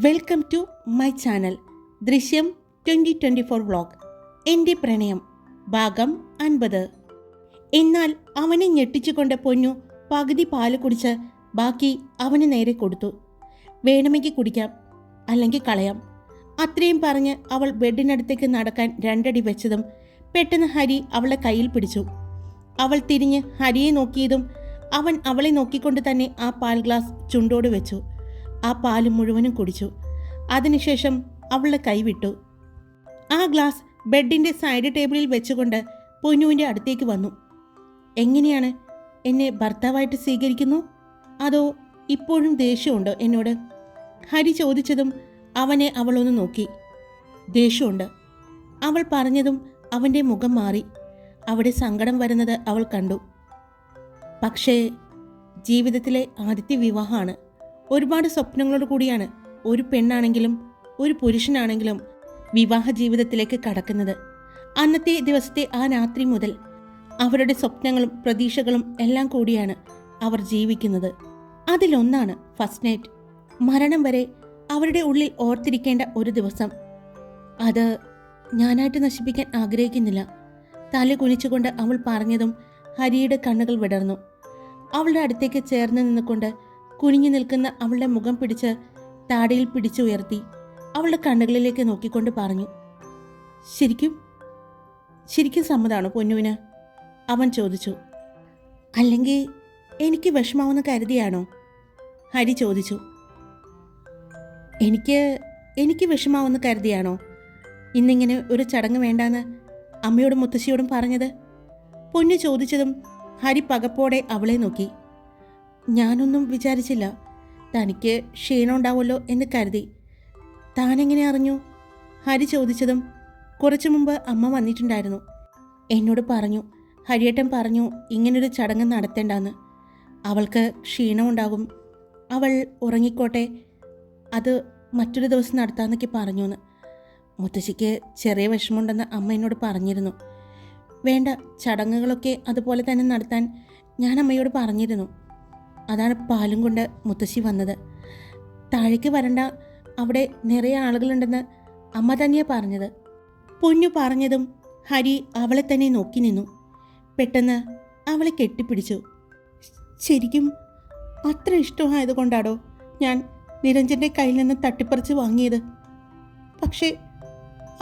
Welcome to my channel Drishyam twenty twenty four vlog എന്റെ പ്രണയം ഭാഗം അൻപത്. എന്നാൽ അവനെ ഞെട്ടിച്ചുകൊണ്ട് പൊന്നു പകുതി പാൽ കുടിച്ച് ബാക്കി അവന് നേരെ കൊടുത്തു. വേണമെങ്കിൽ കുടിക്കാം അല്ലെങ്കിൽ കളയാം. അത്രയും പറഞ്ഞ് അവൾ ബെഡിനടുത്തേക്ക് നടക്കാൻ രണ്ടടി വെച്ചതും പെട്ടെന്ന് ഹരി അവളെ കയ്യിൽ പിടിച്ചു. അവൾ തിരിഞ്ഞ് ഹരിയെ നോക്കിയതും അവൻ അവളെ നോക്കിക്കൊണ്ട് തന്നെ ആ പാൽ ഗ്ലാസ് ചുണ്ടോട് വെച്ചു. ആ പാൽ മുഴുവനും കുടിച്ചു. അതിനുശേഷം അവളുടെ കൈവിട്ടു ആ ഗ്ലാസ് ബെഡിന്റെ സൈഡ് ടേബിളിൽ വെച്ചുകൊണ്ട് പൊന്നുവിന്റെ അടുത്തേക്ക് വന്നു. എങ്ങനെയാണ്? എന്നെ ഭർത്താവായിട്ട് സ്വീകരിക്കുന്നു? അതോ ഇപ്പോഴും ദേഷ്യമുണ്ടോ എന്നോട്? ഹരി ചോദിച്ചതും അവനെ അവളൊന്ന് നോക്കി. ദേഷ്യമുണ്ട്. അവൾ പറഞ്ഞതും അവന്റെ മുഖം മാറി. അവിടെ സങ്കടം വരുന്നത് അവൾ കണ്ടു. പക്ഷേ ജീവിതത്തിലെ ആദ്യത്തെ വിവാഹമാണ്. ഒരുപാട് സ്വപ്നങ്ങളോട് കൂടിയാണ് ഒരു പെണ്ണാണെങ്കിലും ഒരു പുരുഷനാണെങ്കിലും വിവാഹ ജീവിതത്തിലേക്ക് കടക്കുന്നത്. അന്നത്തെ ദിവസത്തെ ആ രാത്രി മുതൽ അവരുടെ സ്വപ്നങ്ങളും പ്രതീക്ഷകളും എല്ലാം കൂടിയാണ് അവർ ജീവിക്കുന്നത്. അതിലൊന്നാണ് ഫസ്റ്റ് നൈറ്റ്. മരണം വരെ അവരുടെ ഉള്ളിൽ ഓർത്തിരിക്കേണ്ട ഒരു ദിവസം. അത് ഞാനായിട്ട് നശിപ്പിക്കാൻ ആഗ്രഹിക്കുന്നില്ല. തല കുനിച്ചുകൊണ്ട് അവൾ പറഞ്ഞതും ഹരിയുടെ കണ്ണുകൾ വിടർന്നു. അവളുടെ അടുത്തേക്ക് ചേർന്ന് നിന്നുകൊണ്ട് കുനിഞ്ഞു നിൽക്കുന്ന അവളുടെ മുഖം പിടിച്ച് താടിയിൽ പിടിച്ചുയർത്തി അവളുടെ കണ്ണുകളിലേക്ക് നോക്കിക്കൊണ്ട് പറഞ്ഞു ശരിക്കും ശരിക്കും സമ്മതാണോ പൊന്നുവിന്? അവൻ ചോദിച്ചു അല്ലെങ്കിൽ എനിക്ക് വിഷമാവെന്ന് കരുതിയാണോ? ഹരി ചോദിച്ചു എനിക്ക് എനിക്ക് വിഷമാവെന്ന് കരുതിയാണോ? ഇന്നിങ്ങനെ ഒരു ചടങ്ങ് വേണ്ടാന്ന് അമ്മയോടും മുത്തശ്ശിയോടും പറഞ്ഞത്? പൊന്നു ചോദിച്ചതും ഹരി പകപ്പോടെ അവളെ നോക്കി. ഞാനൊന്നും വിചാരിച്ചില്ല. തനിക്ക് ക്ഷീണം ഉണ്ടാവുമല്ലോ എന്ന് കരുതി. താനെങ്ങനെ അറിഞ്ഞു? ഹരി ചോദിച്ചതും കുറച്ചു മുമ്പ് അമ്മ വന്നിട്ടുണ്ടായിരുന്നു. എന്നോട് പറഞ്ഞു ഹരിയേട്ടൻ പറഞ്ഞു ഇങ്ങനൊരു ചടങ്ങ് നടത്തേണ്ടെന്ന്. അവൾക്ക് ക്ഷീണമുണ്ടാകും അവൾ ഉറങ്ങിക്കോട്ടെ അത് മറ്റൊരു ദിവസം നടത്താമെന്നൊക്കെ പറഞ്ഞു എന്ന് മുത്തശ്ശിക്ക് ചെറിയ വിഷമമുണ്ടെന്ന് അമ്മ എന്നോട് പറഞ്ഞിരുന്നു. വേണ്ട ചടങ്ങുകളൊക്കെ അതുപോലെ തന്നെ നടത്താൻ ഞാൻ അമ്മയോട് പറഞ്ഞിരുന്നു. അതാണ് പാലും കൊണ്ട് മുത്തശ്ശി വന്നത്. താഴേക്ക് വരണ്ട അവിടെ നിറയെ ആളുകളുണ്ടെന്ന് അമ്മ തന്നെയാണ് പറഞ്ഞത്. പൊന്നു പറഞ്ഞതും ഹരി അവളെ തന്നെ നോക്കി നിന്നു. പെട്ടെന്ന് അവളെ കെട്ടിപ്പിടിച്ചു. ശരിക്കും അത്ര ഇഷ്ടമായതുകൊണ്ടാടോ ഞാൻ നിരഞ്ജന്റെ കയ്യിൽ നിന്ന് തട്ടിപ്പറിച്ച് വാങ്ങിയത്? പക്ഷേ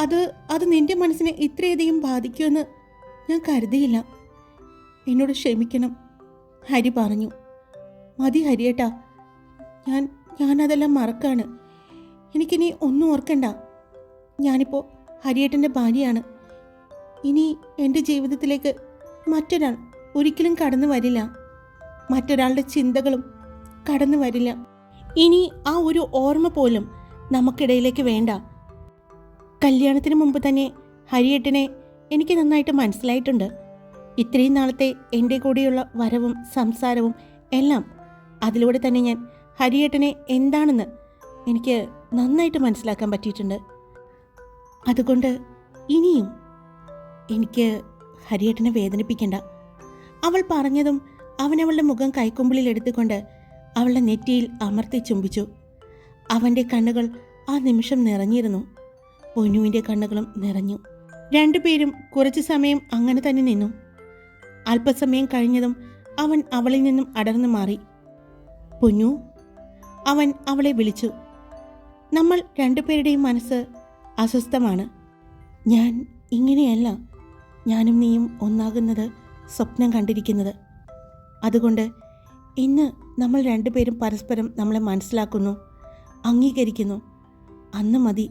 അത് അത് നിന്റെ മനസ്സിനെ ഇത്രയധികം ബാധിക്കുമെന്ന് ഞാൻ കരുതിയില്ല. എന്നോട് ക്ഷമിക്കണം ഹരി പറഞ്ഞു. മതി ഹരിയേട്ടാ. ഞാൻ ഞാനതെല്ലാം മറക്കാണ്. എനിക്കിനി ഒന്നും ഓർക്കണ്ട. ഞാനിപ്പോൾ ഹരിയേട്ടന്റെ ഭാര്യയാണ്. ഇനി എന്റെ ജീവിതത്തിലേക്ക് മറ്റൊരാൾ ഒരിക്കലും കടന്നു വരില്ല. മറ്റൊരാളുടെ ചിന്തകളും കടന്നു വരില്ല. ഇനി ആ ഒരു ഓർമ്മ പോലും നമുക്കിടയിലേക്ക് വേണ്ട. കല്യാണത്തിന് മുമ്പ് തന്നെ ഹരിയേട്ടനെ എനിക്ക് നന്നായിട്ട് മനസ്സിലായിട്ടുണ്ട്. ഇത്രയും നാളത്തെ എന്റെ കൂടെയുള്ള വരവും സംസാരവും എല്ലാം അതിലൂടെ തന്നെ ഞാൻ ഹരിയേട്ടനെ എന്താണെന്ന് എനിക്ക് നന്നായിട്ട് മനസ്സിലാക്കാൻ പറ്റിയിട്ടുണ്ട്. അതുകൊണ്ട് ഇനിയും എനിക്ക് ഹരിയേട്ടനെ വേദനിപ്പിക്കണ്ട. അവൾ പറഞ്ഞതും അവനവളുടെ മുഖം കൈക്കുമ്പിളിൽ എടുത്തുകൊണ്ട് അവളുടെ നെറ്റിയിൽ അമർത്തി ചുംബിച്ചു. അവന്റെ കണ്ണുകൾ ആ നിമിഷം നിറഞ്ഞിരുന്നു. പൊന്നുവിന്റെ കണ്ണുകളും നിറഞ്ഞു. രണ്ടുപേരും കുറച്ചു സമയം അങ്ങനെ തന്നെ നിന്നു. അല്പസമയം കഴിഞ്ഞതും അവൻ അവളിൽ നിന്നും അടർന്നു മാറി. പൊന്നു. അവൻ അവളെ വിളിച്ചു. നമ്മൾ രണ്ടുപേരുടെയും മനസ്സ് അസ്വസ്ഥമാണ്. ഞാൻ ഇങ്ങനെയല്ല. ഞാനും നീയും ഒന്നാകുന്നത് സ്വപ്നം കണ്ടിരിക്കുന്നത്. അതുകൊണ്ട് ഇന്ന് നമ്മൾ രണ്ടുപേരും പരസ്പരം നമ്മളെ മനസ്സിലാക്കുന്നു അംഗീകരിക്കുന്നു. അന്ന് മതി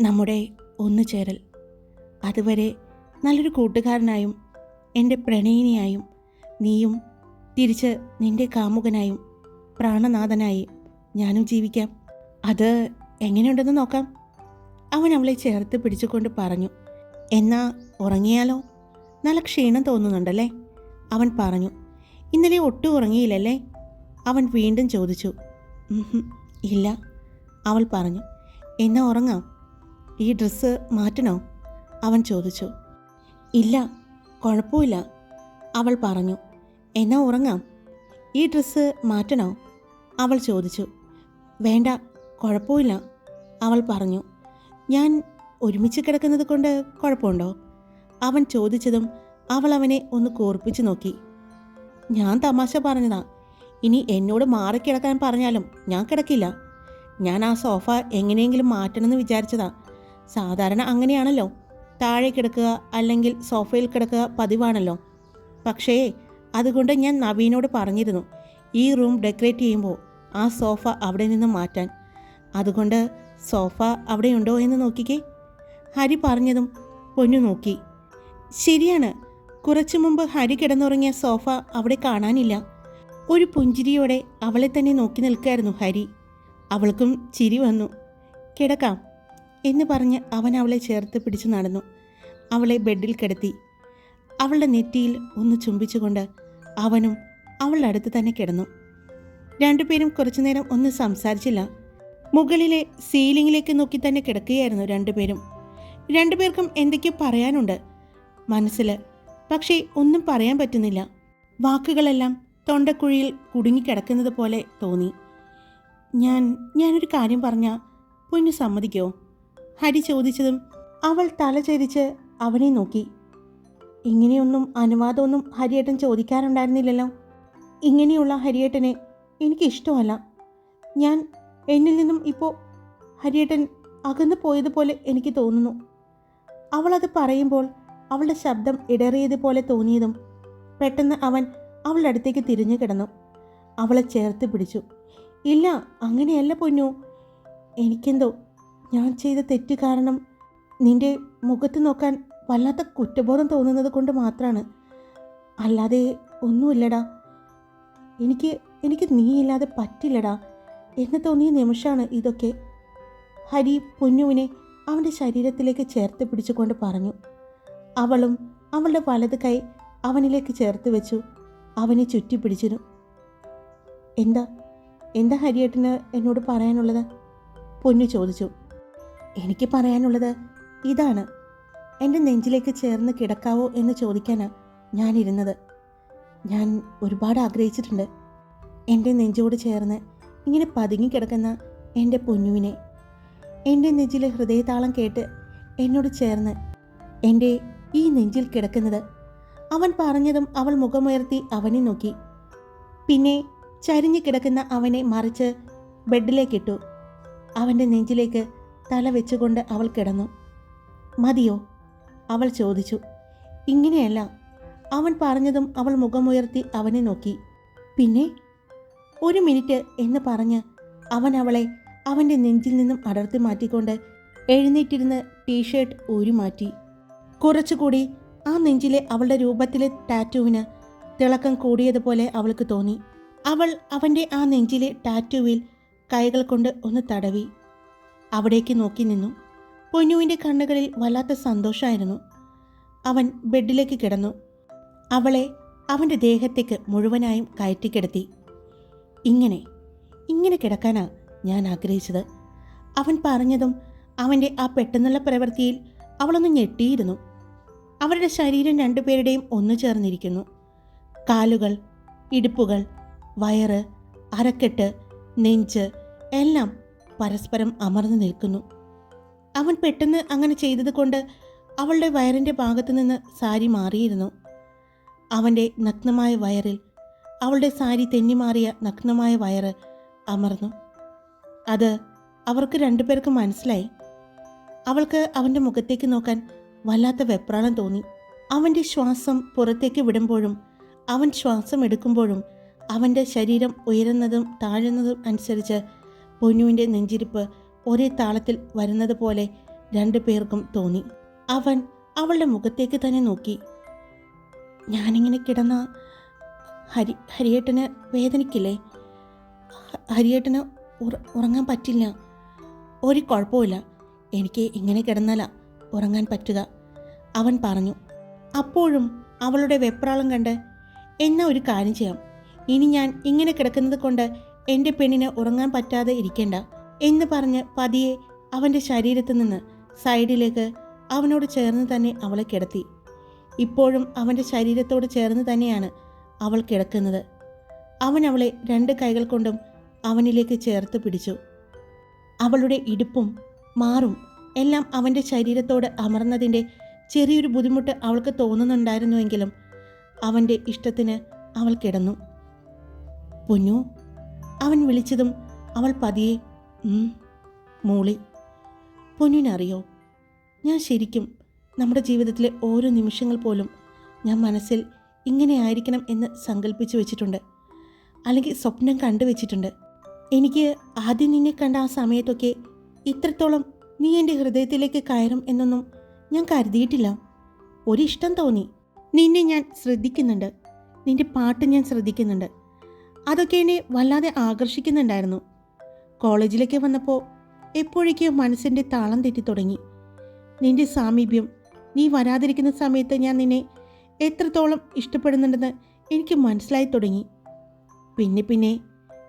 നമ്മുടെ ഒന്നുചേരൽ അതുവരെ നല്ലൊരു കൂട്ടുകാരനായും എന്റെ പ്രണയിനിയായും നീയും തിരിച്ച് നിന്റെ കാമുകനായും പ്രാണനാഥനായി ഞാനും ജീവിക്കാം. അത് എങ്ങനെയുണ്ടെന്ന് നോക്കാം. അവൻ അവളെ ചേർത്ത് പിടിച്ചുകൊണ്ട് പറഞ്ഞു എന്നാ ഉറങ്ങിയാലോ? നല്ല ക്ഷീണം തോന്നുന്നുണ്ടല്ലേ? അവൻ പറഞ്ഞു ഇന്നലെ ഒട്ടും ഉറങ്ങിയില്ലല്ലേ? അവൻ വീണ്ടും ചോദിച്ചു ഇല്ല. അവൾ പറഞ്ഞു എന്നാ ഉറങ്ങാം. ഈ ഡ്രസ്സ് മാറ്റണോ? അവൻ ചോദിച്ചു ഇല്ല കുഴപ്പമില്ല. അവൾ പറഞ്ഞു എന്നാ ഉറങ്ങാം. ഈ ഡ്രസ്സ് മാറ്റണോ? അവൾ ചോദിച്ചു വേണ്ട കുഴപ്പമില്ല. അവൾ പറഞ്ഞു ഞാൻ ഒരുമിച്ച് കിടക്കുന്നത് കൊണ്ട് കുഴപ്പമുണ്ടോ? അവൻ ചോദിച്ചതും അവൾ അവനെ ഒന്ന് കോർപ്പിച്ചു നോക്കി. ഞാൻ തമാശ പറഞ്ഞതാ. ഇനി എന്നോട് മാറിക്കിടക്കാൻ പറഞ്ഞാലും ഞാൻ കിടക്കില്ല. ഞാൻ ആ സോഫ എങ്ങനെയെങ്കിലും മാറ്റണമെന്ന് വിചാരിച്ചതാ. സാധാരണ അങ്ങനെയാണല്ലോ. താഴെ കിടക്കുക അല്ലെങ്കിൽ സോഫയിൽ കിടക്കുക പതിവാണല്ലോ. പക്ഷേ അതുകൊണ്ട് ഞാൻ നവീനോട് പറഞ്ഞിരുന്നു ഈ റൂം ഡെക്കറേറ്റ് ചെയ്യുമ്പോൾ ആ സോഫ അവിടെ നിന്ന് മാറ്റാൻ. അതുകൊണ്ട് സോഫ അവിടെയുണ്ടോ എന്ന് നോക്കിക്കേ. ഹരി പറഞ്ഞതും പൊന്നു നോക്കി. ശരിയാണ്. കുറച്ചു മുമ്പ് ഹരി കിടന്നുറങ്ങിയ സോഫ അവിടെ കാണാനില്ല. ഒരു പുഞ്ചിരിയോടെ അവളെ തന്നെ നോക്കി നിൽക്കായിരുന്നു ഹരി. അവൾക്കും ചിരി വന്നു. കിടക്കാം എന്ന് പറഞ്ഞ് അവൻ അവളെ ചേർത്ത് പിടിച്ചു നടന്നു. അവളെ ബെഡിൽ കിടത്തി. അവളുടെ നെറ്റിയിൽ ഒന്ന് ചുംബിച്ചുകൊണ്ട് അവനും അവളുടെ അടുത്ത് തന്നെ കിടന്നു. രണ്ടുപേരും കുറച്ചുനേരം ഒന്ന് സംസാരിച്ചില്ല. മുകളിലെ സീലിംഗിലേക്ക് നോക്കി തന്നെ കിടക്കുകയായിരുന്നു രണ്ടുപേരും. രണ്ടുപേർക്കും എന്തൊക്കെയോ പറയാനുണ്ട്. മനസ്സിൽ പക്ഷേ ഒന്നും പറയാൻ പറ്റുന്നില്ല. വാക്കുകളെല്ലാം തൊണ്ടക്കുഴിയിൽ കുടുങ്ങിക്കിടക്കുന്നത് പോലെ തോന്നി. ഞാൻ ഞാനൊരു കാര്യം പറഞ്ഞ പൊന്നു സമ്മതിക്കോ? ഹരി ചോദിച്ചതും അവൾ തല ചരിച്ച് അവനെ നോക്കി. ഇങ്ങനെയൊന്നും അനുവാദമൊന്നും ഹരിയേട്ടൻ ചോദിക്കാറുണ്ടായിരുന്നില്ലല്ലോ. ഇങ്ങനെയുള്ള ഹരിയേട്ടനെ എനിക്കിഷ്ടമല്ല. ഞാൻ എന്നിൽ നിന്നും ഇപ്പോൾ ഹരിയേട്ടൻ അകന്നു പോയതുപോലെ എനിക്ക് തോന്നുന്നു. അവളത് പറയുമ്പോൾ അവളുടെ ശബ്ദം ഇടറിയതുപോലെ തോന്നിയതും പെട്ടെന്ന് അവൻ അവളുടെ അടുത്തേക്ക് തിരിഞ്ഞു കിടന്നു. അവളെ ചേർത്ത് പിടിച്ചു. ഇല്ല അങ്ങനെയല്ല പൊന്നു. എനിക്കെന്തോ ഞാൻ ചെയ്ത തെറ്റ് കാരണം നിന്റെ മുഖത്ത് നോക്കാൻ വല്ലാത്ത കുറ്റബോധം തോന്നുന്നത് കൊണ്ട് മാത്രമാണ് അല്ലാതെ ഒന്നുമില്ലടാ. എനിക്ക് എനിക്ക് നീയില്ലാതെ പറ്റില്ലടാ. എന്ന് തോന്നിയ നിമിഷമാണ് ഇതൊക്കെ. ഹരി പൊന്നുവിനെ അവന്റെ ശരീരത്തിലേക്ക് ചേർത്ത് പിടിച്ചുകൊണ്ട് പറഞ്ഞു. അവളും അവളുടെ വലത് കൈ അവനിലേക്ക് ചേർത്ത് വെച്ചു. അവനെ ചുറ്റിപ്പിടിച്ചിരുന്നു എന്താ? എന്താ ഹരിയേട്ടന് എന്നോട് പറയാനുള്ളത്? പൊന്നു ചോദിച്ചു. എനിക്ക് പറയാനുള്ളത് ഇതാണ്. എന്റെ നെഞ്ചിലേക്ക് ചേർന്ന് കിടക്കാവോ എന്ന് ചോദിക്കാനാണ് ഞാനിരുന്നത്. ഞാൻ ഒരുപാട് ആഗ്രഹിച്ചിട്ടുണ്ട്. എന്റെ നെഞ്ചോട് ചേർന്ന് ഇങ്ങനെ പതുങ്ങിക്കിടക്കുന്ന എന്റെ പൊന്നുവിനെ. എന്റെ നെഞ്ചിലെ ഹൃദയതാളം കേട്ട് എന്നോട് ചേർന്ന് എന്റെ ഈ നെഞ്ചിൽ കിടക്കുന്നത്. അവൻ പറഞ്ഞതും അവൾ മുഖമുയർത്തി അവനെ നോക്കി. പിന്നെ ചരിഞ്ഞു കിടക്കുന്ന അവനെ മറിച്ച് ബെഡിലേക്കിട്ടു. അവന്റെ നെഞ്ചിലേക്ക് തല വെച്ചുകൊണ്ട് അവൾ കിടന്നു. മതിയോ? അവൾ ചോദിച്ചു. ഇങ്ങനെയല്ല. അവൻ പറഞ്ഞതും അവൾ മുഖമുയർത്തി അവനെ നോക്കി. പിന്നെ ഒരു മിനിറ്റ് എന്ന് പറഞ്ഞ് അവൻ അവളെ അവന്റെ നെഞ്ചിൽ നിന്നും അടർത്തി മാറ്റിക്കൊണ്ട് എഴുന്നേറ്റിരുന്ന് ടീഷർട്ട് ഊരി മാറ്റി. കുറച്ചുകൂടി ആ നെഞ്ചിലെ അവളുടെ രൂപത്തിലെ ടാറ്റുവിന് തിളക്കം കൂടിയതുപോലെ അവൾക്ക് തോന്നി. അവൾ അവന്റെ ആ നെഞ്ചിലെ ടാറ്റുവിൽ കൈകൾ കൊണ്ട് ഒന്ന് തടവി. അവിടേക്ക് നോക്കി നിന്നു. പൊന്നുവിന്റെ കണ്ണുകളിൽ വല്ലാത്ത സന്തോഷമായിരുന്നു അവൻ ബെഡിലേക്ക് കിടന്നു. അവളെ അവന്റെ ദേഹത്തേക്ക് മുഴുവനായും കയറ്റിക്കിടത്തി ഇങ്ങനെ ഇങ്ങനെ കിടക്കാനാ ഞാൻ ആഗ്രഹിച്ചത്. അവൻ പറഞ്ഞതും അവന്റെ ആ പെട്ടെന്നുള്ള പ്രവൃത്തിയിൽ അവളൊന്ന് ഞെട്ടിയിരുന്നു. അവരുടെ ശരീരം രണ്ടുപേരുടെയും ഒന്നു ചേർന്നിരിക്കുന്നു. കാലുകൾ ഇടുപ്പുകൾ വയറ് അരക്കെട്ട് നെഞ്ച് എല്ലാം പരസ്പരം അമർന്നു നിൽക്കുന്നു. അവൻ പെട്ടെന്ന് അങ്ങനെ ചെയ്തതുകൊണ്ട് അവളുടെ വയറിന്റെ ഭാഗത്തു നിന്ന് സാരി മാറിയിരുന്നു. അവന്റെ നഗ്നമായ വയറിൽ അവളുടെ സാരി തെന്നിമാറിയ നഗ്നമായ വയറ് അമർന്നു. അത് അവർക്ക് രണ്ടുപേർക്കും മനസ്സിലായി. അവൾക്ക് അവന്റെ മുഖത്തേക്ക് നോക്കാൻ വല്ലാത്ത വെപ്രാളം തോന്നി. അവന്റെ ശ്വാസം പുറത്തേക്ക് വിടുമ്പോഴും അവൻ ശ്വാസം എടുക്കുമ്പോഴും അവന്റെ ശരീരം ഉയരുന്നതും താഴുന്നതും അനുസരിച്ച് പൊന്നുവിന്റെ നെഞ്ചിരിപ്പ് ഒരേ താളത്തിൽ വരുന്നത് പോലെ രണ്ടു പേർക്കും തോന്നി. അവൻ അവളുടെ മുഖത്തേക്ക് തന്നെ നോക്കി. ഞാനിങ്ങനെ കിടന്ന ഹരി ഹരിയേട്ടന് വേദനിക്കില്ലേ? ഹരിയേട്ടന് ഉറ- ഉറങ്ങാൻ പറ്റില്ല. ഒരു കുഴപ്പമില്ല എനിക്ക് ഇങ്ങനെ കിടന്നാലാ ഉറങ്ങാൻ പറ്റുക. അവൻ പറഞ്ഞു അപ്പോഴും അവളുടെ വെപ്രാളം കണ്ട് എന്നാ ഒരു കാര്യം ചെയ്യാം. ഇനി ഞാൻ ഇങ്ങനെ കിടക്കുന്നത് കൊണ്ട് എന്റെ പെണ്ണിന് ഉറങ്ങാൻ പറ്റാതെ ഇരിക്കേണ്ട എന്ന് പറഞ്ഞ് പതിയെ അവന്റെ ശരീരത്തിൽ നിന്ന് സൈഡിലേക്ക് അവനോട് ചേർന്ന് തന്നെ അവളെ കിടത്തി. ഇപ്പോഴും അവന്റെ ശരീരത്തോട് ചേർന്ന് തന്നെയാണ് അവൾ കിടക്കുന്നത്. അവൻ അവളെ രണ്ട് കൈകൾ കൊണ്ടും അവനിലേക്ക് ചേർത്ത് പിടിച്ചു. അവളുടെ ഇടുപ്പും മാറും. എല്ലാം അവന്റെ ശരീരത്തോട് അമർന്നതിന്റെ ചെറിയൊരു ബുദ്ധിമുട്ട് അവൾക്ക് തോന്നുന്നുണ്ടായിരുന്നുവെങ്കിലും അവന്റെ ഇഷ്ടത്തിന് അവൾ കിടന്നു. പൊന്നു അവൻ വിളിച്ചതും അവൾ പതിയെ മൂളി പൊന്നിനറിയോ ഞാൻ ശരിക്കും നമ്മുടെ ജീവിതത്തിലെ ഓരോ നിമിഷങ്ങൾ പോലും ഞാൻ മനസ്സിൽ ഇങ്ങനെ ആയിരിക്കണം എന്ന് സങ്കല്പിച്ചു വെച്ചിട്ടുണ്ട്. അല്ലെങ്കിൽ സ്വപ്നം കണ്ടു വെച്ചിട്ടുണ്ട്. എനിക്ക് ആദ്യം നിന്നെ കണ്ട ആ സമയത്തൊക്കെ ഇത്രത്തോളം നീ എന്റെ ഹൃദയത്തിലേക്ക് കയറും എന്നൊന്നും ഞാൻ കരുതിയിട്ടില്ല. ഒരിഷ്ടം തോന്നി. നിന്നെ ഞാൻ ശ്രദ്ധിക്കുന്നുണ്ട്. നിന്റെ പാട്ട് ഞാൻ ശ്രദ്ധിക്കുന്നുണ്ട്. അതൊക്കെ എന്നെ വല്ലാതെ ആകർഷിക്കുന്നുണ്ടായിരുന്നു. കോളേജിലേക്ക് വന്നപ്പോൾ എപ്പോഴേക്കും മനസ്സിന്റെ താളം തെറ്റി തുടങ്ങി നിന്റെ സാമീപ്യം നീ വരാതിരിക്കുന്ന സമയത്ത് ഞാൻ നിന്നെ എത്രത്തോളം ഇഷ്ടപ്പെടുന്നുണ്ടെന്ന് എനിക്ക് മനസ്സിലായി തുടങ്ങി. പിന്നെ പിന്നെ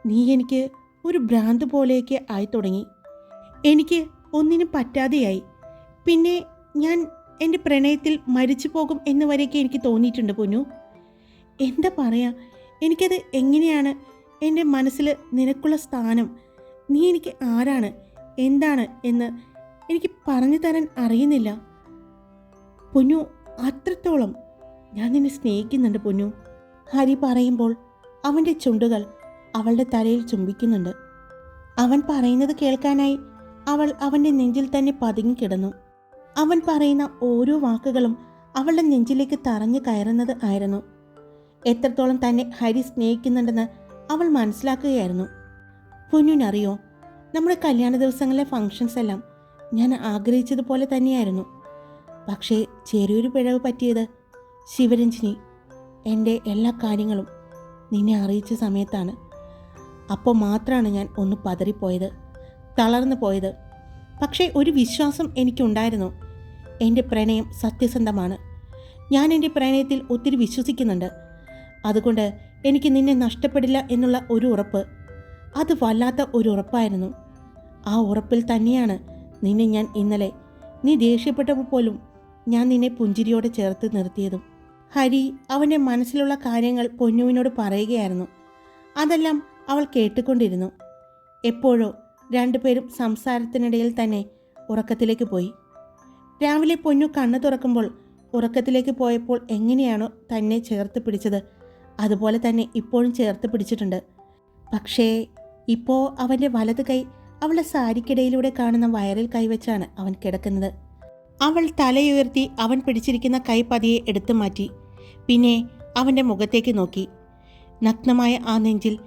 നീ എനിക്ക് ഒരു ഭ്രാന്ത് പോലെയൊക്കെ ആയി തുടങ്ങി. എനിക്ക് ഒന്നിനും പറ്റാതെയായി. പിന്നെ ഞാൻ എന്റെ പ്രണയത്തിൽ മരിച്ചു പോകും എന്ന് വരെയൊക്കെ എനിക്ക് തോന്നിയിട്ടുണ്ട് പൊന്നു. എന്താ പറയാ? എനിക്കത് എങ്ങനെയാണ് എന്റെ മനസ്സിൽ നിനക്കുള്ള സ്ഥാനം? നീ എനിക്ക് ആരാണ്? എന്താണ് എന്ന് എനിക്ക് പറഞ്ഞു തരാൻ അറിയുന്നില്ല. പൊന്നു അത്രത്തോളം ഞാൻ നിന്നെ സ്നേഹിക്കുന്നുണ്ട് പൊന്നു. ഹരി പറയുമ്പോൾ അവന്റെ ചുണ്ടുകൾ അവളുടെ തലയിൽ ചുംബിക്കുന്നുണ്ട്. അവൻ പറയുന്നത് കേൾക്കാനായി അവൾ അവന്റെ നെഞ്ചിൽ തന്നെ പതുങ്ങിക്കിടന്നു അവൻ പറയുന്ന ഓരോ വാക്കുകളും അവളുടെ നെഞ്ചിലേക്ക് തറഞ്ഞു കയറുന്നത് ആയിരുന്നു. എത്രത്തോളം തന്നെ ഹരി സ്നേഹിക്കുന്നുണ്ടെന്ന് അവൾ മനസ്സിലാക്കുകയായിരുന്നു. പൊന്നുനറിയോ നമ്മുടെ കല്യാണ ദിവസങ്ങളിലെ ഫങ്ഷൻസ് എല്ലാം ഞാൻ ആഗ്രഹിച്ചതുപോലെ തന്നെയായിരുന്നു. പക്ഷേ ചെറിയൊരു പിഴവ് പറ്റിയത് ശിവരഞ്ജിനി എന്റെ എല്ലാ കാര്യങ്ങളും നിന്നെ അറിയിച്ച സമയത്താണ്. അപ്പോൾ മാത്രമാണ് ഞാൻ ഒന്ന് പതറിപ്പോയത് തളർന്നു പോയത്. പക്ഷേ ഒരു വിശ്വാസം എനിക്കുണ്ടായിരുന്നു. എന്റെ പ്രണയം സത്യസന്ധമാണ്. ഞാൻ എന്റെ പ്രണയത്തിൽ ഒത്തിരി വിശ്വസിക്കുന്നുണ്ട്. അതുകൊണ്ട് എനിക്ക് നിന്നെ നഷ്ടപ്പെടില്ല എന്നുള്ള ഒരു ഉറപ്പ് അത് വല്ലാത്ത ഒരു ഉറപ്പായിരുന്നു. ആ ഉറപ്പിൽ തന്നെയാണ് നിന്നെ ഞാൻ ഇന്നലെ നീ ദേഷ്യപ്പെട്ടപ്പോൾ പോലും ഞാൻ നിന്നെ പുഞ്ചിരിയോടെ ചേർത്ത് നിർത്തിയതും. ഹരി അവന്റെ മനസ്സിലുള്ള കാര്യങ്ങൾ പൊന്നുവിനോട് പറയുകയായിരുന്നു. അതെല്ലാം അവൾ കേട്ടുകൊണ്ടിരുന്നു. എപ്പോഴോ രണ്ടുപേരും സംസാരത്തിനിടയിൽ തന്നെ ഉറക്കത്തിലേക്ക് പോയി. രാവിലെ പൊന്നു കണ്ണു തുറക്കുമ്പോൾ ഉറക്കത്തിലേക്ക് പോയപ്പോൾ എങ്ങനെയാണോ തന്നെ ചേർത്ത് പിടിച്ചത്. അതുപോലെ തന്നെ ഇപ്പോഴും ചേർത്ത് പിടിച്ചിട്ടുണ്ട്. പക്ഷേ ഇപ്പോൾ അവന്റെ വലത് കൈ അവളുടെ സാരിക്കിടയിലൂടെ കാണുന്ന വയറിൽ കൈവച്ചാണ് അവൻ കിടക്കുന്നത്. അവൾ തലയുയർത്തി അവൻ പിടിച്ചിരിക്കുന്ന കൈ പതിയെ എടുത്തു മാറ്റി. പിന്നെ അവന്റെ മുഖത്തേക്ക് നോക്കി. നഗ്നമായ ആ നെഞ്ചിൽ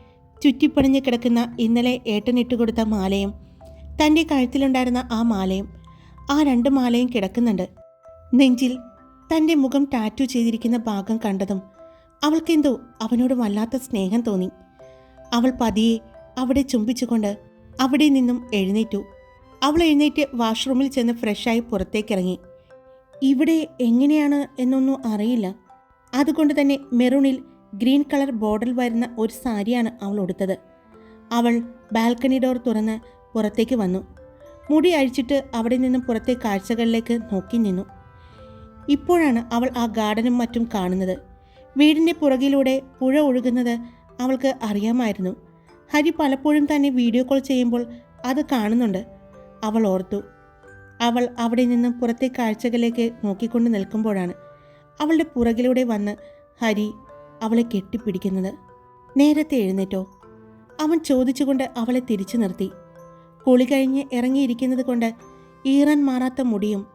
ചുറ്റിപ്പണിഞ്ഞ് കിടക്കുന്ന ഇന്നലെ ഏട്ടനിട്ട് കൊടുത്ത മാലയും തന്റെ കഴുത്തിലുണ്ടായിരുന്ന ആ മാലയും ആ രണ്ട് മാലയും കിടക്കുന്നുണ്ട്. നെഞ്ചിൽ തന്റെ മുഖം ടാറ്റു ചെയ്തിരിക്കുന്ന ഭാഗം കണ്ടതും അവൾക്കെന്തോ അവനോട് വല്ലാത്ത സ്നേഹം തോന്നി. അവൾ പതിയെ അവിടെ ചുംബിച്ചുകൊണ്ട് അവിടെ നിന്നും എഴുന്നേറ്റു. അവൾ എഴുന്നേറ്റ് വാഷ്റൂമിൽ ചെന്ന് ഫ്രഷായി പുറത്തേക്കിറങ്ങി. ഇവിടെ എങ്ങനെയാണ് എന്നൊന്നും അറിയില്ല. അതുകൊണ്ട് തന്നെ മെറൂണിൽ ഗ്രീൻ കളർ ബോർഡർ വരുന്ന ഒരു സാരിയാണ് അവൾ ഉടുത്തത്. അവൾ ബാൽക്കണി ഡോർ തുറന്ന് പുറത്തേക്ക് വന്നു. മുടി അഴിച്ചിട്ട് അവിടെ നിന്നും പുറത്തെ കാഴ്ചകളിലേക്ക് നോക്കി നിന്നു. ഇപ്പോഴാണ് അവൾ ആ ഗാർഡനും മറ്റും കാണുന്നത്. വീടിന്റെ പുറകിലൂടെ പുഴ ഒഴുകുന്നത് അവൾക്ക് അറിയാമായിരുന്നു. ഹരി പലപ്പോഴും തന്നെ വീഡിയോ കോൾ ചെയ്യുമ്പോൾ അത് കാണുന്നുണ്ട്. അവൾ ഓർത്തു. അവൾ അവിടെ നിന്നും പുറത്തെ കാഴ്ചകളിലേക്ക് നോക്കിക്കൊണ്ട് നിൽക്കുമ്പോഴാണ് അവളുടെ പുറകിലൂടെ വന്ന് ഹരി അവളെ കെട്ടിപ്പിടിക്കുന്നത്. നേരത്തെ എഴുന്നേറ്റോ. അവൻ ചോദിച്ചുകൊണ്ട് അവളെ തിരിച്ചു നിർത്തി. കുളി കഴിഞ്ഞ് ഇറങ്ങിയിരിക്കുന്നത് കൊണ്ട് ഈറാൻ മാറാത്ത മുടിയും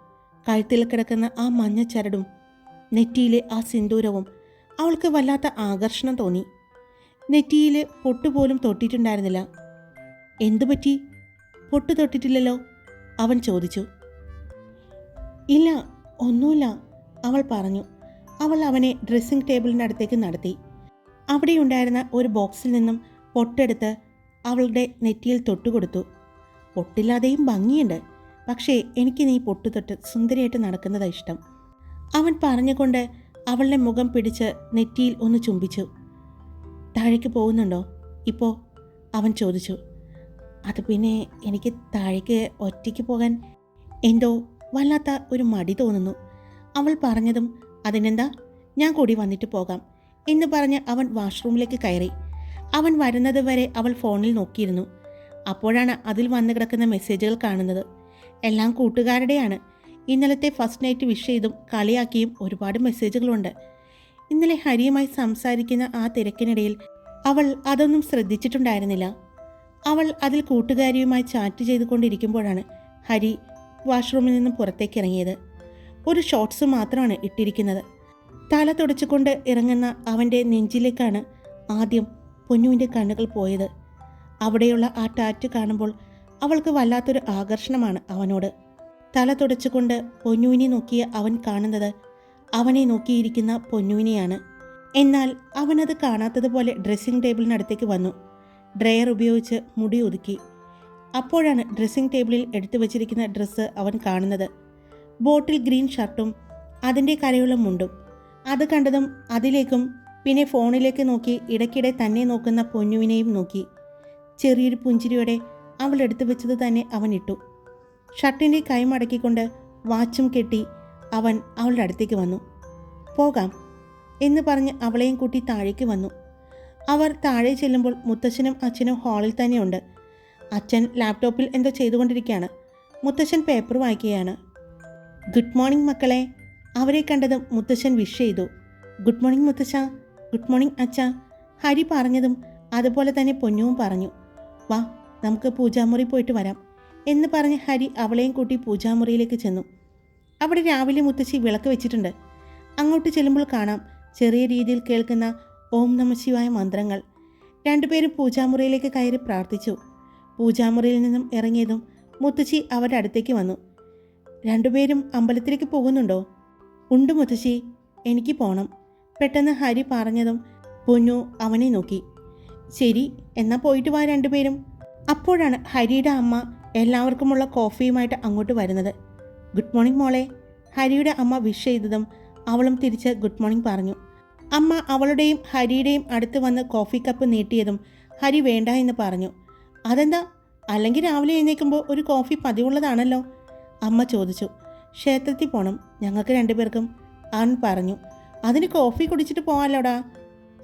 കഴുത്തിൽ കിടക്കുന്ന ആ മഞ്ഞ ചരടും നെറ്റിയിലെ ആ സിന്ദൂരവും അവൾക്ക് വല്ലാത്ത ആകർഷണം തോന്നി. നെറ്റിയിൽ പൊട്ടുപോലും തൊട്ടിട്ടുണ്ടായിരുന്നില്ല. എന്തു പറ്റി പൊട്ടു തൊട്ടിട്ടില്ലല്ലോ അവൻ ചോദിച്ചു. ഇല്ല ഒന്നുമില്ല അവൾ പറഞ്ഞു. അവൾ അവനെ ഡ്രസ്സിംഗ് ടേബിളിന്റെ അടുത്തേക്ക് നടത്തി. അവിടെയുണ്ടായിരുന്ന ഒരു ബോക്സിൽ നിന്നും പൊട്ടെടുത്ത് അവളുടെ നെറ്റിയിൽ തൊട്ടുകൊടുത്തു. പൊട്ടില്ലാതെയും ഭംഗിയുണ്ട് പക്ഷേ എനിക്ക് നീ പൊട്ടു തൊട്ട് സുന്ദരിയായിട്ട് നടക്കുന്നതാണ് ഇഷ്ടം. അവൻ പറഞ്ഞുകൊണ്ട് അവളുടെ മുഖം പിടിച്ച് നെറ്റിയിൽ ഒന്ന് ചുംബിച്ചു. താഴേക്ക് പോകുന്നുണ്ടോ? ഇപ്പോൾ അവൻ ചോദിച്ചു. അത് പിന്നെ എനിക്ക് താഴേക്ക് ഒറ്റയ്ക്ക് പോകാൻ എന്തോ വല്ലാത്ത ഒരു മടി തോന്നുന്നു. അവൾ പറഞ്ഞതും അതിനെന്താ ഞാൻ കൂടി വന്നിട്ട് പോകാം എന്ന് പറഞ്ഞ് അവൻ വാഷ്റൂമിലേക്ക് കയറി. അവൻ വരുന്നത് വരെ അവൾ ഫോണിൽ നോക്കിയിരുന്നു. അപ്പോഴാണ് അതിൽ വന്നു കിടക്കുന്ന മെസ്സേജുകൾ കാണുന്നത്. എല്ലാം കൂട്ടുകാരുടെയാണ്. ഇന്നലത്തെ ഫസ്റ്റ് നൈറ്റ് വിഷ് ചെയ്തും കളിയാക്കിയും ഒരുപാട് മെസ്സേജുകളുണ്ട്. ഇന്നലെ ഹരിയുമായി സംസാരിക്കുന്ന ആ തിരക്കിനിടയിൽ അവൾ അതൊന്നും ശ്രദ്ധിച്ചിട്ടുണ്ടായിരുന്നില്ല. അവൾ അതിൽ കൂട്ടുകാരിയുമായി ചാറ്റ് ചെയ്തുകൊണ്ടിരിക്കുമ്പോഴാണ് ഹരി വാഷ്റൂമിൽ നിന്നും പുറത്തേക്ക് ഇറങ്ങിയത്. ഒരു ഷോർട്സ് മാത്രമാണ് ഇട്ടിരിക്കുന്നത്. തല തുടച്ചുകൊണ്ട് ഇറങ്ങുന്ന അവന്റെ നെഞ്ചിലേക്കാണ് ആദ്യം പൊന്നുവിന്റെ കണ്ണുകൾ പോയത്. അവിടെയുള്ള ആ ടാറ്റ് കാണുമ്പോൾ അവൾക്ക് വല്ലാത്തൊരു ആകർഷണമാണ് അവനോട്. തല തുടച്ചുകൊണ്ട് പൊന്നുവിനെ നോക്കിയ അവൻ കാണുന്നത് അവനെ നോക്കിയിരിക്കുന്ന പൊന്നുവിനെയാണ്. എന്നാൽ അവനത് കാണാത്തതുപോലെ ഡ്രസ്സിംഗ് ടേബിളിനടുത്തേക്ക് വന്നു. ഡ്രയർ ഉപയോഗിച്ച് മുടി ഒതുക്കി. അപ്പോഴാണ് ഡ്രസ്സിംഗ് ടേബിളിൽ എടുത്തു വച്ചിരിക്കുന്ന ഡ്രസ്സ് അവൻ കാണുന്നത്. ബോട്ടിൽ ഗ്രീൻ ഷർട്ടും അതിന്റെ കരയുള്ള മുണ്ടും. അത് കണ്ടതും അതിലേക്കും പിന്നെ ഫോണിലേക്ക് നോക്കി ഇടയ്ക്കിടെ തന്നെ നോക്കുന്ന പൊന്നുവിനെയും നോക്കി. ചെറിയൊരു പുഞ്ചിരിയോടെ അവൾ എടുത്തു വെച്ചത് തന്നെ അവൻ ഇട്ടു. ഷർട്ടിന്റെ കൈ മടക്കിക്കൊണ്ട് വാച്ചും കെട്ടി അവൻ അവളുടെ അടുത്തേക്ക് വന്നു. പോകാം എന്ന് പറഞ്ഞ് അവളെയും കൂട്ടി താഴേക്ക് വന്നു. അവർ താഴെ ചെല്ലുമ്പോൾ മുത്തശ്ശനും അച്ഛനും ഹാളിൽ തന്നെയുണ്ട്. അച്ഛൻ ലാപ്ടോപ്പിൽ എന്തോ ചെയ്തുകൊണ്ടിരിക്കുകയാണ്. മുത്തശ്ശൻ പേപ്പർ വായിക്കുകയാണ്. ഗുഡ് മോർണിംഗ് മക്കളെ. അവരെ കണ്ടതും മുത്തശ്ശൻ വിഷ് ചെയ്തു. ഗുഡ് മോർണിംഗ് മുത്തശ്ശ. ഗുഡ് മോർണിംഗ് അച്ഛ. ഹരി പറഞ്ഞതും അതുപോലെ തന്നെ പൊന്നുവും പറഞ്ഞു. വാ നമുക്ക് പൂജാമുറി പോയിട്ട് വരാം. എന്ന് പറഞ്ഞ് ഹരി അവളെയും കൂട്ടി പൂജാമുറിയിലേക്ക് ചെന്നു. അവിടെ രാവിലെ മുത്തശ്ശി വിളക്ക് വെച്ചിട്ടുണ്ട്. അങ്ങോട്ട് ചെല്ലുമ്പോൾ കാണാം ചെറിയ രീതിയിൽ കേൾക്കുന്ന ഓം നമശിവായ മന്ത്രങ്ങൾ. രണ്ടുപേരും പൂജാമുറിയിലേക്ക് കയറി പ്രാർത്ഥിച്ചു. പൂജാമുറിയിൽ നിന്നും ഇറങ്ങിയതും മുത്തശ്ശി അവരുടെ അടുത്തേക്ക് വന്നു. രണ്ടുപേരും അമ്പലത്തിലേക്ക് പോകുന്നുണ്ടോ? ഉണ്ട് മുത്തശ്ശി. എനിക്ക് പോണം. പെട്ടെന്ന് ഹരി പറഞ്ഞതും പൊന്നു അവനെ നോക്കി. ശരി എന്നാൽ പോയിട്ട് വാ രണ്ടുപേരും. അപ്പോഴാണ് ഹരിയുടെ അമ്മ എല്ലാവർക്കുമുള്ള കോഫിയുമായിട്ട് അങ്ങോട്ട് വരുന്നത്. ഗുഡ് മോർണിംഗ് മോളെ. ഹരിയുടെ അമ്മ വിഷ് ചെയ്തതും അവളും തിരിച്ച് ഗുഡ് മോർണിംഗ് പറഞ്ഞു. അമ്മ അവളുടെയും ഹരിയുടെയും അടുത്ത് വന്ന് കോഫി കപ്പ് നീട്ടിയതും ഹരി വേണ്ട എന്ന് പറഞ്ഞു. അതെന്താ? അല്ലെങ്കിൽ രാവിലെ എഴുന്നേൽക്കുമ്പോൾ ഒരു കോഫി പതിവുള്ളതാണല്ലോ? അമ്മ ചോദിച്ചു. ക്ഷേത്രത്തിൽ പോകണം ഞങ്ങൾക്ക് രണ്ടുപേർക്കും. ആൺ പറഞ്ഞു. അതിന് കോഫി കുടിച്ചിട്ട് പോവാലോടാ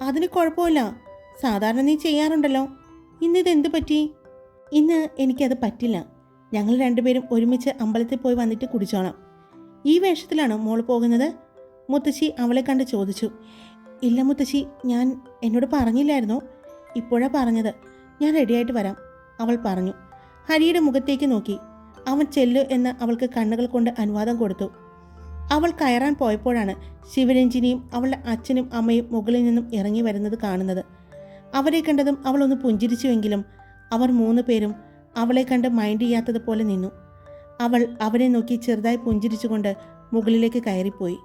അതിന് കുഴപ്പമില്ല. സാധാരണ നീ ചെയ്യാറുണ്ടല്ലോ. ഇന്നിതെന്ത് പറ്റി? ഇന്ന് എനിക്കത് പറ്റില്ല. ഞങ്ങൾ രണ്ടുപേരും ഒരുമിച്ച് അമ്പലത്തിൽ പോയി വന്നിട്ട് കുടിച്ചോണം ഈ വേഷത്തിലാണോ മോൾ പോകുന്നത്? മുത്തശ്ശി അവളെ കണ്ട് ചോദിച്ചു. ഇല്ല മുത്തശ്ശി ഞാൻ എന്നോട് പറഞ്ഞില്ലായിരുന്നോ? ഇപ്പോഴാ പറഞ്ഞത്. ഞാൻ റെഡിയായിട്ട് വരാം അവൾ പറഞ്ഞു. ഹരിയുടെ മുഖത്തേക്ക് നോക്കി. അവൻ ചെല്ലു എന്ന് അവൾക്ക് കണ്ണുകൾ കൊണ്ട് അനുവാദം കൊടുത്തു. അവൾ കയറാൻ പോയപ്പോഴാണ് ശിവരഞ്ജിനിയും അവളുടെ അച്ഛനും അമ്മയും മുകളിൽ നിന്നും ഇറങ്ങി വരുന്നത് കാണുന്നത്. അവരെ കണ്ടതും അവൾ ഒന്ന് പുഞ്ചിരിച്ചുവെങ്കിലും അവർ മൂന്ന് പേരും അവളെ കണ്ട് മൈൻഡ് ചെയ്യാത്തതുപോലെ നിന്നു. അവൾ അവരെ നോക്കി ചെറുതായി പുഞ്ചിരിച്ചുകൊണ്ട് മുകളിലേക്ക് കയറിപ്പോയി.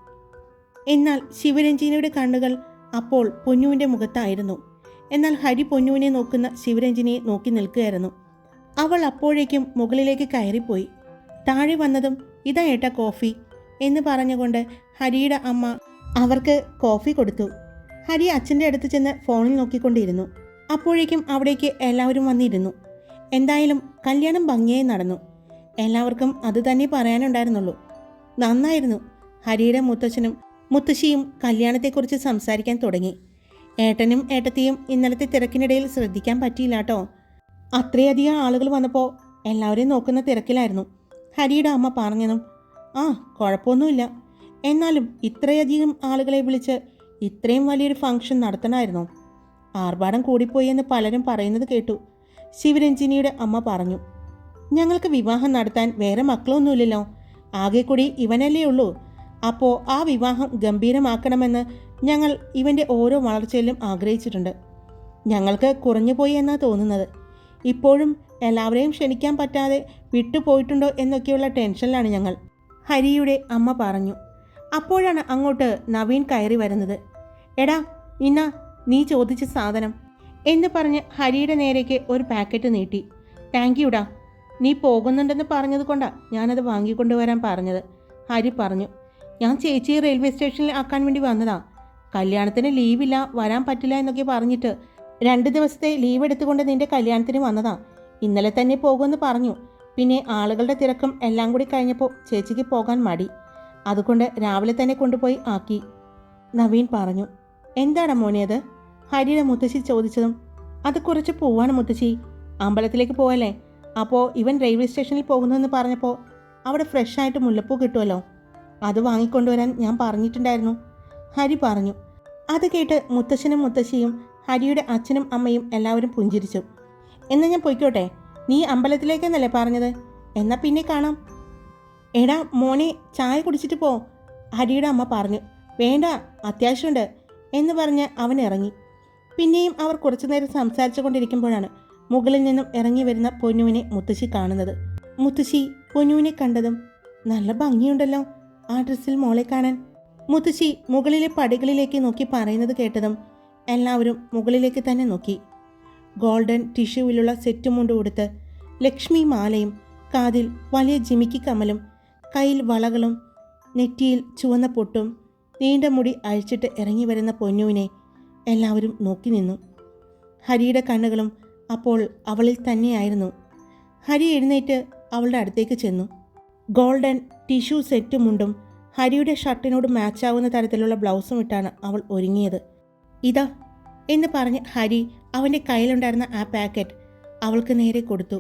എന്നാൽ ശിവരഞ്ജിനിയുടെ കണ്ണുകൾ അപ്പോൾ പൊന്നുവിന്റെ മുഖത്തായിരുന്നു. എന്നാൽ ഹരി പൊന്നുവിനെ നോക്കുന്ന ശിവരഞ്ജിനിയെ നോക്കി നിൽക്കുകയായിരുന്നു. അവൾ അപ്പോഴേക്കും മുകളിലേക്ക് കയറിപ്പോയി. താഴെ വന്നതും ഇതാ ഏട്ട കോഫി എന്ന് പറഞ്ഞുകൊണ്ട് ഹരിയുടെ അമ്മ അവർക്ക് കോഫി കൊടുത്തു. ഹരി അച്ഛന്റെ അടുത്ത് ചെന്ന് ഫോണിൽ നോക്കിക്കൊണ്ടിരുന്നു. അപ്പോഴേക്കും അവിടേക്ക് എല്ലാവരും വന്നിരുന്നു. എന്തായാലും കല്യാണം ഭംഗിയായി നടന്നു. എല്ലാവർക്കും അത് തന്നെ പറയാനുണ്ടായിരുന്നുള്ളൂ. നന്നായിരുന്നു. ഹരിയുടെ മുത്തച്ഛനും മുത്തശ്ശിയും കല്യാണത്തെക്കുറിച്ച് സംസാരിക്കാൻ തുടങ്ങി. ഏട്ടനും ഏട്ടത്തിയും ഇന്നലത്തെ തിരക്കിനിടയിൽ ശ്രദ്ധിക്കാൻ പറ്റിയില്ല കേട്ടോ അത്രയധികം ആളുകൾ വന്നപ്പോൾ എല്ലാവരെയും നോക്കുന്ന തിരക്കിലായിരുന്നു. ഹരിയുടെ അമ്മ പറഞ്ഞതും ആ കുഴപ്പമൊന്നുമില്ല. എന്നാലും ഇത്രയധികം ആളുകളെ വിളിച്ച് ഇത്രയും വലിയൊരു ഫംഗ്ഷൻ നടത്തണമായിരുന്നു. ആർഭാടം കൂടിപ്പോയി എന്ന് പലരും പറയുന്നത് കേട്ടു. ശിവരഞ്ജിനിയുടെ അമ്മ പറഞ്ഞു ഞങ്ങൾക്ക് വിവാഹം നടത്താൻ വേറെ മക്കളൊന്നുമില്ലല്ലോ. ആകെ കൂടി ഇവനല്ലേ ഉള്ളൂ. അപ്പോൾ ആ വിവാഹം ഗംഭീരമാക്കണമെന്ന് ഞങ്ങൾ ഇവന്റെ ഓരോ വളർച്ചയിലും ആഗ്രഹിച്ചിട്ടുണ്ട്. ഞങ്ങൾക്ക് കുറഞ്ഞുപോയി എന്നാണ് തോന്നുന്നത്. ഇപ്പോഴും എല്ലാവരെയും ക്ഷണിക്കാൻ പറ്റാതെ വിട്ടുപോയിട്ടുണ്ടോ എന്നൊക്കെയുള്ള ടെൻഷനിലാണ് ഞങ്ങൾ. ഹരിയുടെ അമ്മ പറഞ്ഞു അപ്പോഴാണ് അങ്ങോട്ട് നവീൻ കയറി വരുന്നത്. എടാ ഇന്ന നീ ചോദിച്ച സാധനം എന്ന് പറഞ്ഞ് ഹരിയുടെ നേരേക്ക് ഒരു പാക്കറ്റ് നീട്ടി. താങ്ക് യുടാ നീ പോകുന്നുണ്ടെന്ന് പറഞ്ഞത് കൊണ്ടാണ് ഞാനത് വാങ്ങിക്കൊണ്ടുവരാൻ പറഞ്ഞത് ഹരി പറഞ്ഞു. ഞാൻ ചേച്ചിയെ റെയിൽവേ സ്റ്റേഷനിൽ ആക്കാൻ വേണ്ടി വന്നതാ. കല്യാണത്തിന് ലീവില്ല വരാൻ പറ്റില്ല എന്നൊക്കെ പറഞ്ഞിട്ട് രണ്ട് ദിവസത്തെ ലീവ് എടുത്തുകൊണ്ട് നിന്റെ കല്യാണത്തിന് വന്നതാ. ഇന്നലെ തന്നെ പോകുമെന്ന് പറഞ്ഞു. പിന്നെ ആളുകളുടെ തിരക്കും എല്ലാം കൂടി കഴിഞ്ഞപ്പോൾ ചേച്ചിക്ക് പോകാൻ മടി. അതുകൊണ്ട് രാവിലെ തന്നെ കൊണ്ടുപോയി ആക്കി. നവീൻ പറഞ്ഞു എന്താണ് മോനെ അത്? ഹരിയുടെ മുത്തശ്ശി ചോദിച്ചതും അത് കുറച്ച് പോവാണ് മുത്തശ്ശി. അമ്പലത്തിലേക്ക് പോവല്ലേ? അപ്പോൾ ഇവൻ റെയിൽവേ സ്റ്റേഷനിൽ പോകുന്നതെന്ന് പറഞ്ഞപ്പോൾ അവിടെ ഫ്രഷ് ആയിട്ട് മുല്ലപ്പൂ കിട്ടുമല്ലോ അത് വാങ്ങിക്കൊണ്ടുവരാൻ ഞാൻ പറഞ്ഞിട്ടുണ്ടായിരുന്നു. ഹരി പറഞ്ഞു. അത് കേട്ട് മുത്തശ്ശനും മുത്തശ്ശിയും ഹരിയുടെ അച്ഛനും അമ്മയും എല്ലാവരും പുഞ്ചിരിച്ചു. എന്നാൽ ഞാൻ പൊയ്ക്കോട്ടെ. നീ അമ്പലത്തിലേക്കെന്നല്ലേ പറഞ്ഞത്? എന്നാൽ പിന്നെ കാണാം. എടാ മോനെ ചായ കുടിച്ചിട്ട് പോ ഹരിയുടെ അമ്മ പറഞ്ഞു. വേണ്ട അത്യാവശ്യമുണ്ട് എന്ന് പറഞ്ഞ് അവൻ ഇറങ്ങി. പിന്നെയും അവർ കുറച്ചു നേരം സംസാരിച്ചു കൊണ്ടിരിക്കുമ്പോഴാണ് മുകളിൽ നിന്നും ഇറങ്ങി വരുന്ന പൊന്നുവിനെ മുത്തശ്ശി കാണുന്നത്. മുത്തശ്ശി പൊന്നുവിനെ കണ്ടതും നല്ല ഭംഗിയുണ്ടല്ലോ. ആ ഡ്രസ്സിൽ മോളെ കാണാൻ. മുത്തശ്ശി മുകളിലെ പടികളിലേക്ക് നോക്കി പറയുന്നത് കേട്ടതും എല്ലാവരും മുകളിലേക്ക് തന്നെ നോക്കി. ഗോൾഡൻ ടിഷ്യൂവിലുള്ള സെറ്റ് മുണ്ട് കൊടുത്ത് ലക്ഷ്മി മാലയും കാതിൽ വലിയ ജിമിക്കി കമ്മലും കയ്യിൽ വളകളും നെറ്റിയിൽ ചുവന്ന പൊട്ടും നീണ്ട മുടി അഴിച്ചിട്ട് ഇറങ്ങി വരുന്ന പൊന്നുവിനെ എല്ലാവരും നോക്കി നിന്നു. ഹരിയുടെ കണ്ണുകളും അപ്പോൾ അവളിൽ തന്നെയായിരുന്നു. ഹരി എഴുന്നേറ്റ് അവളുടെ അടുത്തേക്ക് ചെന്നു. ഗോൾഡൻ ടിഷ്യൂ സെറ്റ് മുണ്ടും ഹരിയുടെ ഷർട്ടിനോട് മാച്ചാവുന്ന തരത്തിലുള്ള ബ്ലൗസും ഇട്ടാണ് അവൾ ഒരുങ്ങിയത്. ഇതാ എന്ന് പറഞ്ഞ് ഹരി അവന്റെ കയ്യിലുണ്ടായിരുന്ന ആ പാക്കറ്റ് അവൾക്ക് നേരെ കൊടുത്തു.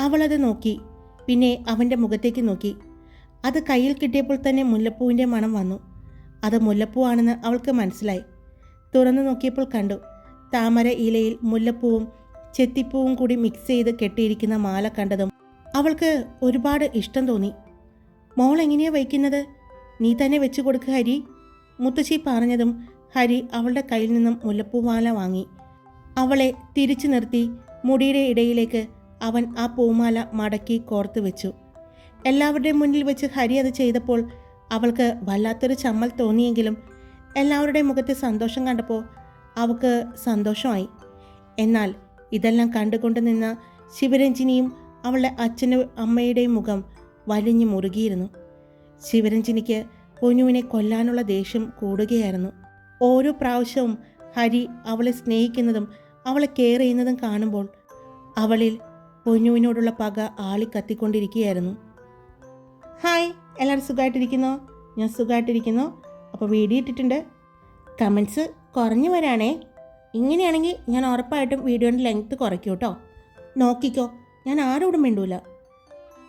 അവളത് നോക്കി പിന്നെ അവന്റെ മുഖത്തേക്ക് നോക്കി. അത് കയ്യിൽ കിട്ടിയപ്പോൾ തന്നെ മുല്ലപ്പൂവിന്റെ മണം വന്നു. അത് മുല്ലപ്പൂവാണെന്ന് അവൾക്ക് മനസ്സിലായി. തുറന്നു നോക്കിയപ്പോൾ കണ്ടു താമര ഇലയിൽ മുല്ലപ്പൂവും ചെത്തിപ്പൂവും കൂടി മിക്സ് ചെയ്ത് കെട്ടിയിരിക്കുന്ന മാല കണ്ടതും അവൾക്ക് ഒരുപാട് ഇഷ്ടം തോന്നി. മോൾ എങ്ങനെയാ വയ്ക്കുന്നത്? നീ തന്നെ വെച്ചു കൊടുക്കുക ഹരി. മുത്തശ്ശി പറഞ്ഞതും ഹരി അവളുടെ കയ്യിൽ നിന്നും മുല്ലപ്പൂമാല വാങ്ങി. അവളെ തിരിച്ചു നിർത്തി മുടിയുടെ ഇടയിലേക്ക് അവൻ ആ പൂമാല മടക്കി കോർത്ത് വെച്ചു. എല്ലാവരുടെയും മുന്നിൽ വെച്ച് ഹരി അത് ചെയ്തപ്പോൾ അവൾക്ക് വല്ലാത്തൊരു ചമ്മൽ തോന്നിയെങ്കിലും എല്ലാവരുടെയും മുഖത്തെ സന്തോഷം കണ്ടപ്പോൾ അവൾക്ക് സന്തോഷമായി. എന്നാൽ ഇതെല്ലാം കണ്ടുകൊണ്ട് നിന്ന ശിവരഞ്ജിനിയും അവളുടെ അച്ഛനും അമ്മയുടെയും മുഖം വലിഞ്ഞു മുറുകിയിരുന്നു. ശിവരഞ്ജിനിക്ക് പൊന്നുവിനെ കൊല്ലാനുള്ള ദേഷ്യം കൂടുകയായിരുന്നു. ഓരോ പ്രാവശ്യവും ഹരി അവളെ സ്നേഹിക്കുന്നതും അവളെ കെയർ ചെയ്യുന്നതും കാണുമ്പോൾ അവളിൽ പൊന്നുവിനോടുള്ള പക ആളി ആളിക്കത്തിക്കൊണ്ടിരിക്കുകയായിരുന്നു ഹായ് എല്ലാവരും സുഖമായിട്ടിരിക്കുന്നോ ഞാൻ സുഖമായിട്ടിരിക്കുന്നു അപ്പോൾ വീഡിയോ ഇട്ടിട്ടുണ്ട്. കമൻസ് കുറഞ്ഞു വരാണേ. ഇങ്ങനെയാണെങ്കിൽ ഞാൻ ഉറപ്പായിട്ടും വീഡിയോന്റെ ലെങ്ത്ത് കുറയ്ക്കും കേട്ടോ. നോക്കിക്കോ ഞാൻ ആരോടും മിണ്ടൂല.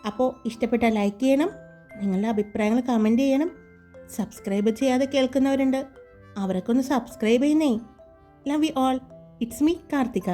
അപ്പോൾ ഇഷ്ടപ്പെട്ട ലൈക്ക് ചെയ്യണം നിങ്ങളുടെ അഭിപ്രായങ്ങൾ കമന്റ് ചെയ്യണം. സബ്സ്ക്രൈബ് ചെയ്യാതെ കേൾക്കുന്നവരുണ്ട് അവരൊക്കെ ഒന്ന് സബ്സ്ക്രൈബ് ചെയ്യുന്നേ. Love you all it's me Karthika.